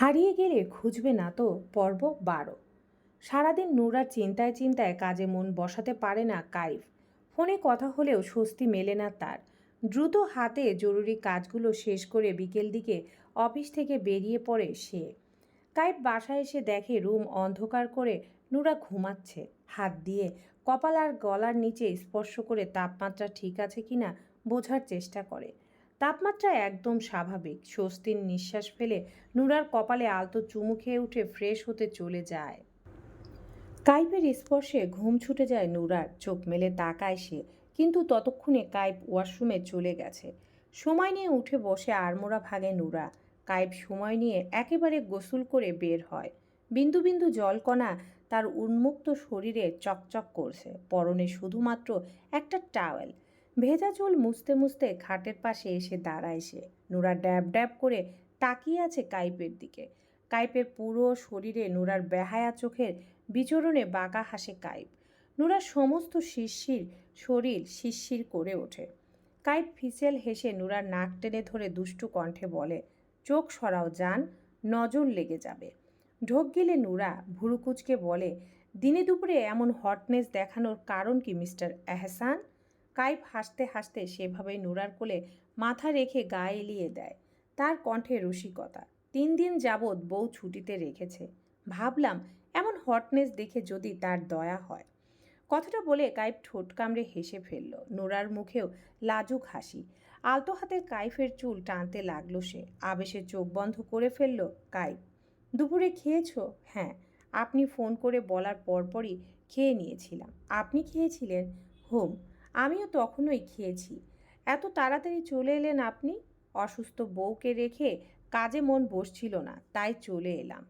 হারিয়ে গেলে খুঁজবে না তো পর্ব বারো। সারাদিন নুরার চিন্তায় চিন্তায় কাজে মন বসাতে পারে না কাইফ। ফোনে কথা হলেও স্বস্তি মেলে না তার। দ্রুত হাতে জরুরি কাজগুলো শেষ করে বিকেল দিকে অফিস থেকে বেরিয়ে পড়ে সে। কাইফ বাসায় এসে দেখে রুম অন্ধকার করে নুরা ঘুমাচ্ছে। হাত দিয়ে কপাল আর গলার নিচে স্পর্শ করে তাপমাত্রা ঠিক আছে কিনা বোঝার চেষ্টা করে। তাপমাত্রা একদম স্বাভাবিক। স্বস্তির নিঃশ্বাস ফেলে নুরার কপালে আলতো চুমু খেয়ে উঠে ফ্রেশ হতে চলে যায়। কাইপের স্পর্শে ঘুম ছুটে যায় নুরার, চোখ মেলে তাকায় সে, কিন্তু ততক্ষণে কাইপ ওয়াশরুমে চলে গেছে। সময় নিয়ে উঠে বসে আড়মোড়া ভাগে নুরা। কাইপ সময় নিয়ে একেবারে গোসল করে বের হয়। বিন্দু বিন্দু জলকণা তার উন্মুক্ত শরীরে চকচক করছে। পরনে শুধুমাত্র একটা টাওয়েল। ভেজা চুল মুছতে মুছতে খাটের পাশে এসে দাঁড়ায় সে। নুরা ড্যাব ড্যাব করে তাকিয়ে আছে কাইপের দিকে। কাইপের পুরো শরীরে নুরার বেহায়া চোখের বিচরণে বাঁকা হাসে কাইপ। নুরার সমস্ত শিরশির শরীর শিরশির করে ওঠে। কাইপ ফিসেল হেসে নুরার নাক টেনে ধরে দুষ্টু কণ্ঠে বলে, চোখ সরাও যান নজর লেগে যাবে। ঢোক গিলে নুরা ভুরুকুচকে বলে, দিনে দুপুরে এমন হটনেস দেখানোর কারণ কি, মিস্টার এহসান? কাইপ হাসতে হাসতে সেভাবে নুরার কোলে মাথা রেখে গা এলিয়ে দেয়। তার কণ্ঠে রসিকতা। তিন দিন যাবৎ বউ ছুটিতে রেখেছে। ভাবলাম, এমন হটনেস দেখে যদি তার দয়া হয়। কথাটা বলে কাইপ ঠোঁট কামড়ে হেসে ফেলল। নোরার মুখেও লাজুক হাসি। আলতো হাতে কাইফের চুল টানতে লাগল সে। আবেশে চোখ বন্ধ করে ফেলল কাইপ দুপুরে খেয়েছো? হ্যাঁ। আপনি ফোন করে বলার পরপরই খেয়ে নিয়েছিলাম। আপনি খেয়েছিলেন? হোম। আমিও তখনই খেয়েছি। এত তাড়াতাড়ি চলে এলেন আপনি? অসুস্থ বউকে রেখে কাজে মন বসছিল না, তাই চলে এলাম।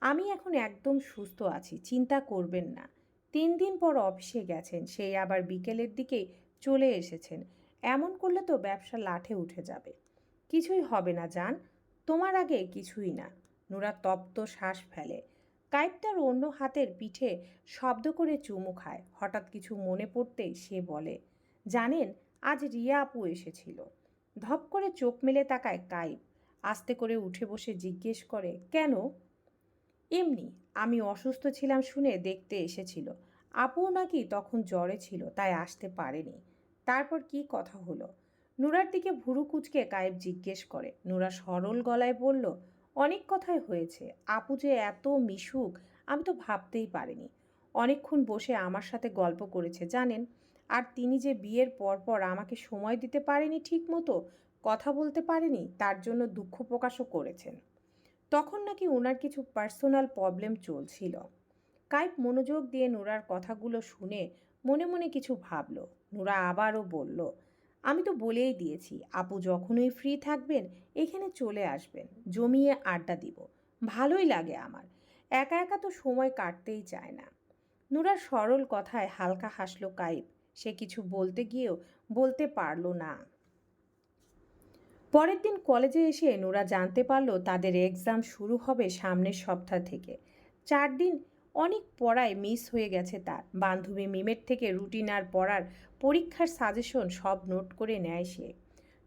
আমি এখন একদম সুস্থ আছি, চিন্তা করবেন না। তিন দিন পর অফিসে গেছেন সেই আবার বিকেলের দিকে চলে এসেছেন। এমন করলে তো ব্যবসা লাঠে উঠে যাবে। কিছুই হবে না, জান। তোমার আগে কিছুই না। নোরা তপ্ত শ্বাস ফেলে। তার অন্য হাতের পিঠে শব্দ করে চুমু খায়। হঠাৎ কিছু মনে পড়তেই সে বলে, জানেন, আজ রিয়া আপু এসেছিল। ধপ করে চোখ মেলে তাকায় কাইপ আস্তে করে উঠে বসে জিজ্ঞেস করে, কেন? এমনি, আমি অসুস্থ ছিলাম শুনে দেখতে এসেছিল। আপুও নাকি তখন জ্বরে ছিল, তাই আসতে পারেনি। তারপর কি কথা হলো? নুরার দিকে ভুরু কুচকে কায়েব জিজ্ঞেস করে। নুরা সরল গলায় বলল অনেক কথাই হয়েছে। আপু যে এত মিশুক, আমি তো ভাবতেই পারিনি। অনেকক্ষণ বসে আমার সাথে গল্প করেছে, জানেন? আর তিনি যে বিয়ের পর পর আমাকে সময় দিতে পারেনি ঠিক মতো কথা বলতে পারেনি, তার জন্য দুঃখ প্রকাশও করেছেন। তখন নাকি ওনার কিছু পার্সোনাল প্রবলেম চলছিল। কাইপ মনোযোগ দিয়ে নোরার কথাগুলো শুনে মনে মনে কিছু ভাবল। নোরা আবারও বলল আমি তো বলেই দিয়েছি, আপু যখনই ফ্রি থাকবেন, এখানে চলে আসবেন, জমিয়ে আড্ডা দিব। ভালোই লাগে আমার। একা একা তো সময় কাটতেই চায় না। নোরার সরল কথায় হালকা হাসলো কাইপ সে কিছু বলতে গিয়েও বলতে পারল না। পরের দিন কলেজে এসে নোরা জানতে পারল তাদের এক্সাম শুরু হবে সামনের সপ্তাহ থেকে। চার দিন অনেক পড়ায় মিস হয়ে গেছে তার। বান্ধবী মিমের থেকে রুটিন আর পড়ার পরীক্ষার সাজেশন সব নোট করে নেয় সে।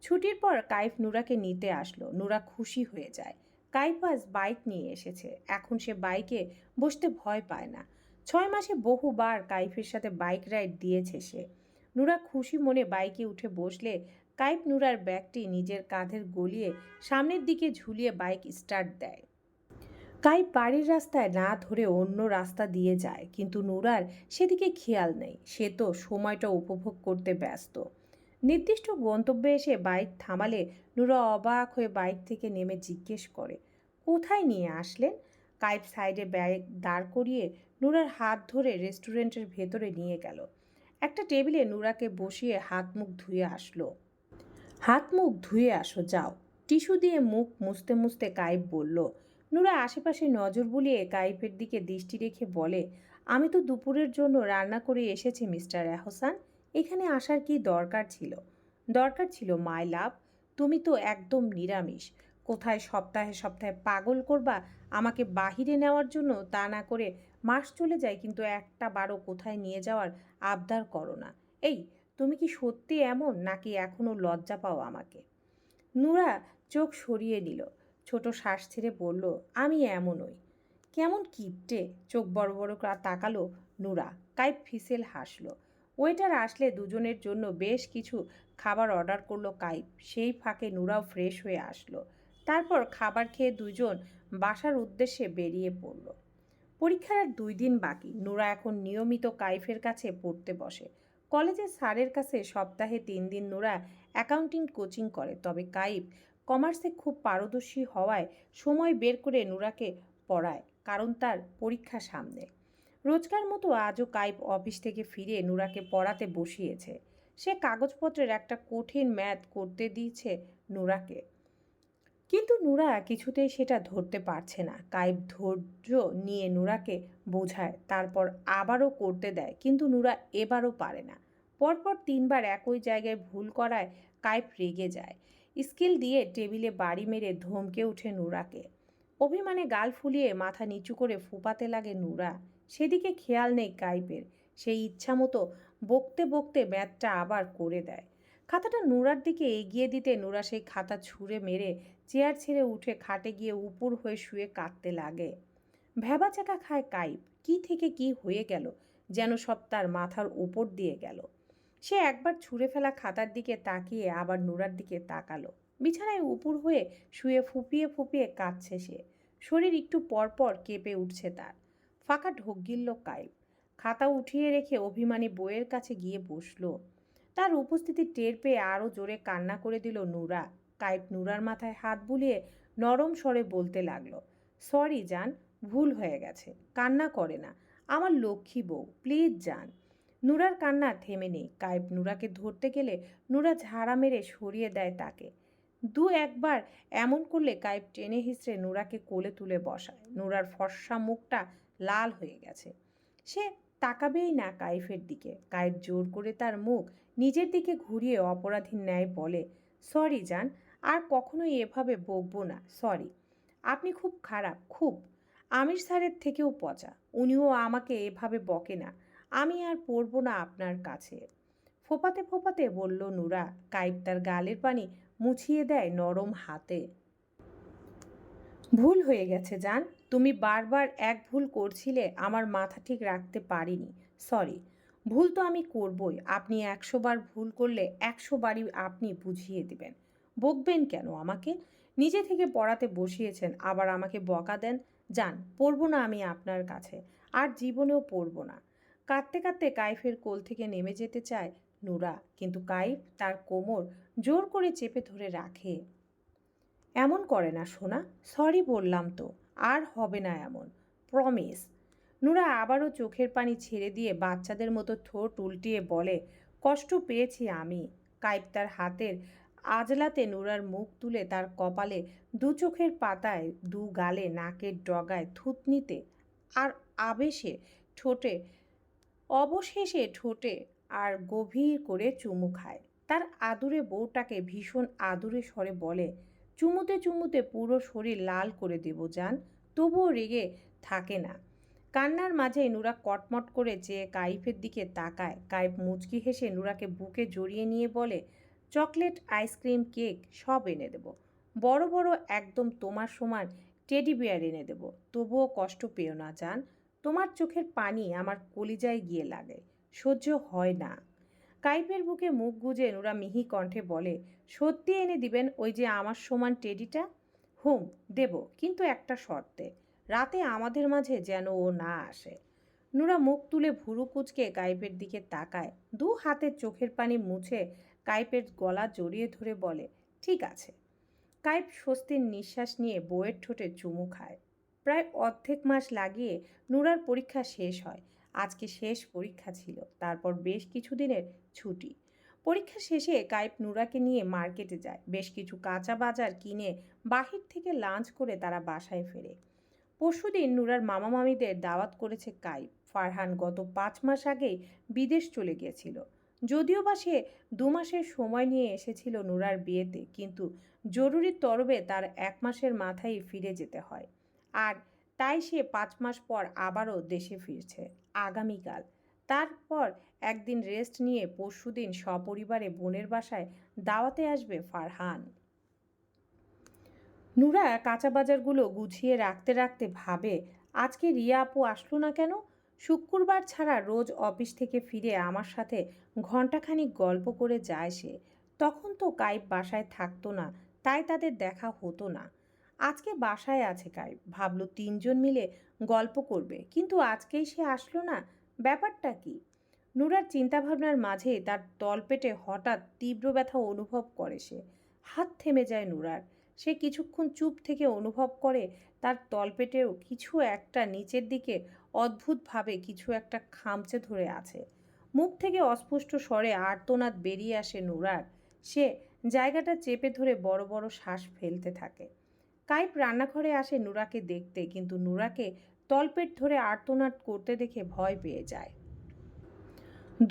ছুটির পর কাইফ নুরাকে নিতে আসলো। নুরা খুশি হয়ে যায়। কাইফ আজ বাইক নিয়ে এসেছে। এখন সে বাইকে বসতে ভয় পায় না। ছয় মাসে বহুবার কাইফের সাথে বাইক রাইড দিয়েছে সে। নুরা খুশি মনে বাইকে উঠে বসলে কাইপ নুরার ব্যাগটি নিজের কাঁধের গলিয়ে সামনের দিকে ঝুলিয়ে বাইক স্টার্ট দেয়। কাইপ বাড়ির রাস্তায় না ধরে অন্য রাস্তা দিয়ে যায়, কিন্তু নুরার সেদিকে খেয়াল নেই। সে তো সময়টা উপভোগ করতে ব্যস্ত। নির্দিষ্ট গন্তব্যে এসে বাইক থামালে নুরা অবাক হয়ে বাইক থেকে নেমে জিজ্ঞেস করে, কোথায় নিয়ে আসলেন? কাইপ সাইডে ব্যাগ দাঁড় করিয়ে নুরার হাত ধরে রেস্টুরেন্টের ভেতরে নিয়ে গেল। একটা টেবিলে নুরাকে বসিয়ে হাত মুখ ধুয়ে আসলো। হাত মুখ ধুয়ে আসো, যাও। টিস্যু দিয়ে মুখ মুছতে মুছতে কাইপ বলল নুরা আশেপাশে নজর বুলিয়ে কাইপের দিকে দৃষ্টি রেখে বলে, আমি তো দুপুরের জন্য রান্না করে এসেছি, মিস্টার এহসান। এখানে আসার কি দরকার ছিল? দরকার ছিল, মাই লাভ, তুমি তো একদম নিরামিষ। কোথায় সপ্তাহে সপ্তাহে পাগল করবা? আমাকে বাহিরে নেওয়ার জন্য তা না করে মাস চলে যায়, কিন্তু একটা বারো কোথায় নিয়ে যাওয়ার আবদার করো না। এই, তুমি কি সত্যি এমন, নাকি এখনও লজ্জা পাও আমাকে? নুরা চোখ সরিয়ে নিল। ছোট শ্বাস ছেড়ে বলল, আমি এমনই কেমন কিপটে? চোখ বড় বড় তাকালো নুরা। কাইপ ফিসেল হাসলো। ওয়েটার আসলে দুজনের জন্য বেশ কিছু খাবার অর্ডার করল কাইপ সেই ফাঁকে নুরাও ফ্রেশ হয়ে আসলো। তারপর খাবার খেয়ে দুজন বাসার উদ্দেশ্যে বেরিয়ে পড়ল। পরীক্ষার আর দুই দিন বাকি। নুরা এখন নিয়মিত কাইফের কাছে পড়তে বসে। কলেজের স্যারের কাছে সপ্তাহে তিন দিন নুরা অ্যাকাউন্টিং কোচিং করে। তবে কাইফ কমার্সে খুব পারদর্শী হওয়ায় সময় বের করে নুরাকে পড়ায়, কারণ তার পরীক্ষা সামনে। রোজকার মতো আজও কাইপ অফিস থেকে ফিরে নুরাকে পড়াতে বসিয়েছে। সে কাগজপত্রের একটা কঠিন ম্যাথ করতে দিয়েছে নুরাকে। কিন্তু নুরা কিছুতেই সেটা ধরতে পারছে না। কাইপ ধৈর্য নিয়ে নুরাকে বোঝায়, তারপর আবারও করতে দেয়, কিন্তু নুরা এবারও পারে না। পরপর তিনবার একই জায়গায় ভুল করায় কাইপ রেগে যায়। স্কিল দিয়ে টেবিলে বাড়ি মেরে ধমকে ওঠে নুরাকে। অভিমানে গাল ফুলিয়ে মাথা নিচু করে ফুপাতে লাগে নুরা। সেদিকে খেয়াল নেই কাইপের সেই ইচ্ছা মতো বকতে বকতে ম্যাথটা আবার করে দেয়। খাতাটা নুরার দিকে এগিয়ে দিতে নুরা সেই খাতা ছুঁড়ে মেরে চেয়ার ছেড়ে উঠে খাটে গিয়ে উপর হয়ে শুয়ে কাঁদতে লাগে। ভ্যাবাচাকা খায় কাইপ কি থেকে কি হয়ে গেল? যেন সব তার মাথার উপর দিয়ে গেল। সে একবার ছুঁড়ে ফেলা খাতার দিকে তাকিয়ে আবার নুরার দিকে তাকালো। বিছানায় উপর হয়ে শুয়ে ফুপিয়ে ফুপিয়ে কাঁদছে সে। শরীর একটু পরপর কেঁপে উঠছে তার। ফাঁকা ঢোক গিলল কাইপ খাতা উঠিয়ে রেখে অভিমানী বইয়ের কাছে গিয়ে বসল। তার উপস্থিতি টের পেয়ে আরও জোরে কান্না করে দিল নুরা কাইপ নুরার মাথায় হাত বুলিয়ে নরম স্বরে বলতে লাগল, সরি জান, ভুল হয়ে গেছে। কান্না করে না। আমার লক্ষ্মী বউ, প্লিজ যান নুরার কান্না থেমে নেই। কাইপ নুরাকে ধরতে গেলে নুরা ঝাড়া মেরে সরিয়ে দেয় তাকে। দু একবার এমন করলে কাইপ টেনে হিসড়ে নুরাকে কোলে তুলে বসায়। নুরার ফর্সা মুখটা লাল হয়ে গেছে। সে তাকাবেই না কাইফের দিকে। কাইফ জোর করে তার মুখ নিজের দিকে ঘুরিয়ে অপরাধীর ন্যায় বলে, সরি যান আর কখনোই এভাবে বকবো না। সরি। আপনি খুব খারাপ, খুব। আমির স্যারের থেকেও পচা। উনিও আমাকে এভাবে বকে না। আমি আর পড়ব না আপনার কাছে। ফোপাতে ফোপাতে বলল, নুরা কাইপ তার গালের পানি মুছিয়ে দেয় নরম হাতে। ভুল হয়ে গেছে, জান। তুমি বারবার এক ভুল করছিলে, আমার মাথা ঠিক রাখতে পারিনি। সরি, ভুল তো আমি করবই। আপনি একশো বার ভুল করলে একশো বারই আপনি বুঝিয়ে দিবেন। বকবেন কেন আমাকে? নিজে থেকে পড়াতে বসিয়েছেন, আবার আমাকে বকা দেন। যান পড়ব না আমি আপনার কাছে। আর জীবনেও পড়ব না। কাঁদতে কাঁদতে কাইফের কোল থেকে নেমে যেতে চায় নুরা, কিন্তু কাইফ তার কোমর জোর করে চেপে ধরে রাখে। এমন করে না, সোনা। সরি বললাম তো, আর হবে না এমন। প্রমিস। নুরা আবারও চোখের পানি ছেড়ে দিয়ে বাচ্চাদের মতো ঠোঁট উল্টিয়ে বলে, কষ্ট পেয়েছি আমি। কাইপ তার হাতের আজলাতে নুরার মুখ তুলে তার কপালে দু চোখের পাতায়, দু গালে নাকের ডগায় থুতনিতে আর আবেশে ঠোঁটে অবশেষে ঠোঁটে আর গভীর করে চুমু খায়। তার আদুরে বউটাকে ভীষণ আদুরে স্বরে বলে, চুমুতে চুমুতে পুরো শরীর লাল করে দেব যান তবুও রেগে থাকে না। কান্নার মাঝে নুরা কটমট করে চেয়ে কাইফের দিকে তাকায়, কাইফ মুচকি হেসে নুরাকে বুকে জড়িয়ে নিয়ে বলে, চকলেট, আইসক্রিম, কেক সব এনে দেব। বড় বড় একদম তোমার সমান টেডি বিয়ার এনে দেব। তবুও কষ্ট পেও না, জান। তোমার চোখের পানি আমার কলিজায় গিয়ে লাগে, সহ্য হয় না। কাইপের বুকে মুখ গুজে নুরা মিহি কণ্ঠে বলে, সত্যি এনে দিবেন ওই যে আমার সমান টেডিটা? হুম, দেব, কিন্তু একটা শর্তে, রাতে আমাদের মাঝে যেন ও না আসে। নুরা মুখ তুলে ভুরু কুচকে কাইপের দিকে তাকায়, দু হাতের চোখের পানি মুছে কাইপের গলা জড়িয়ে ধরে বলে, ঠিক আছে। কাইপ স্বস্তির নিঃশ্বাস নিয়ে বইয়ের ঠোঁটে চুমু খায়। প্রায় অর্ধেক মাস লাগিয়ে নুরার পরীক্ষা শেষ হয়। আজকে শেষ পরীক্ষা ছিল, তারপর বেশ কিছুদিনের ছুটি। পরীক্ষা শেষে কাইপ নুরাকে নিয়ে মার্কেটে যায়। বেশ কিছু কাঁচা বাজার কিনে বাহির থেকে লাঞ্চ করে তারা বাসায় ফেরে। পরশুদিন নুরার মামা মামিদের দাওয়াত করেছে কাইপ ফারহান গত পাঁচ মাস আগেই বিদেশ চলে গিয়েছিল। যদিও বা সে দু মাসের সময় নিয়ে এসেছিল নুরার বিয়েতে, কিন্তু জরুরি তরবে তার এক মাসের মাথায় ফিরে যেতে হয়। আর তাই সে পাঁচ মাস পর আবারও দেশে ফিরছে, আগামীকাল। তারপর একদিন রেস্ট নিয়ে পরশুদিন সপরিবারে বোনের বাসায় দাওয়াতে আসবে ফারহান। নুরা কাঁচা বাজারগুলো গুছিয়ে রাখতে রাখতে ভাবে, আজকে রিয়া আপু আসলো না কেন? শুক্রবার ছাড়া রোজ অফিস থেকে ফিরে আমার সাথে ঘন্টাখানিক গল্প করে যায় সে। তখন তো কাইপ বাসায় থাকতো না, তাই তাদের দেখা হতো না। আজকে বাসায় আছে কাইপ ভাবলো তিনজন মিলে গল্প করবে, কিন্তু আজকেই সে আসলো না। ব্যাপারটা কি? নুরার চিন্তাভাবনার মাঝে তার তলপেটে হঠাৎ তীব্র ব্যথা অনুভব করে সে। হাত থেমে যায় নুরার। সে কিছুক্ষণ চুপ থেকে অনুভব করে তার তলপেটেও কিছু একটা নিচের দিকে অদ্ভুতভাবে কিছু একটা খামচে ধরে আছে। মুখ থেকে অস্পষ্ট স্বরে আর্তনাদ বেরিয়ে আসে নুরার। সে জায়গাটা চেপে ধরে বড় বড় শ্বাস ফেলতে থাকে। কাইপ রান্নাঘরে আসে নুরাকে দেখতে, কিন্তু নুরাকে তলপেট ধরে আর্তনাদ করতে দেখে ভয় পেয়ে যায়।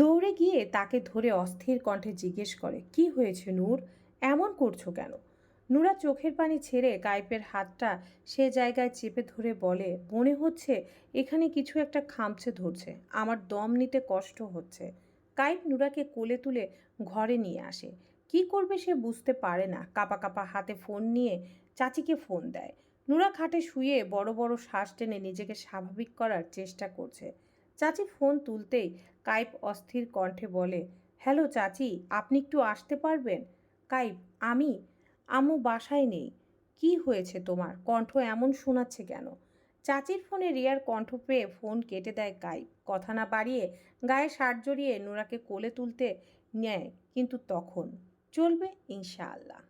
দৌড়ে গিয়ে তাকে ধরে অস্থির কণ্ঠে জিজ্ঞেস করে, কি হয়েছে নূর? এমন করছ কেন? নুরা চোখের পানি ছেড়ে কাইপের হাতটা সে জায়গায় চেপে ধরে বলে, মনে হচ্ছে এখানে কিছু একটা খামছে ধরছে, আমার দম নিতে কষ্ট হচ্ছে। কাইপ নুরাকে কোলে তুলে ঘরে নিয়ে আসে। কি করবে সে বুঝতে পারে না। কাপা কাপা হাতে ফোন নিয়ে চাচিকে ফোন দেয়। নুরা খাটে শুয়ে বড় বড় শ্বাস টেনে নিজেকে স্বাভাবিক করার চেষ্টা করছে। চাচি ফোন তুলতেই কাইপ অস্থির কণ্ঠে বলে হ্যালো চাচি, আপনি একটু আসতে পারবেন? কাইপ, আমি? আমু বাসায় নেই। কি হয়েছে তোমার? কণ্ঠ এমন শোনাচ্ছে কেন? চাচির ফোনে রিয়ার কণ্ঠ পেয়ে ফোন কেটে দেয় কাইপ। কথা না বাড়িয়ে গায়ে সার জড়িয়ে নোরাকে কোলে তুলতে নেয়, কিন্তু তখন চলবে ইনশাআল্লাহ।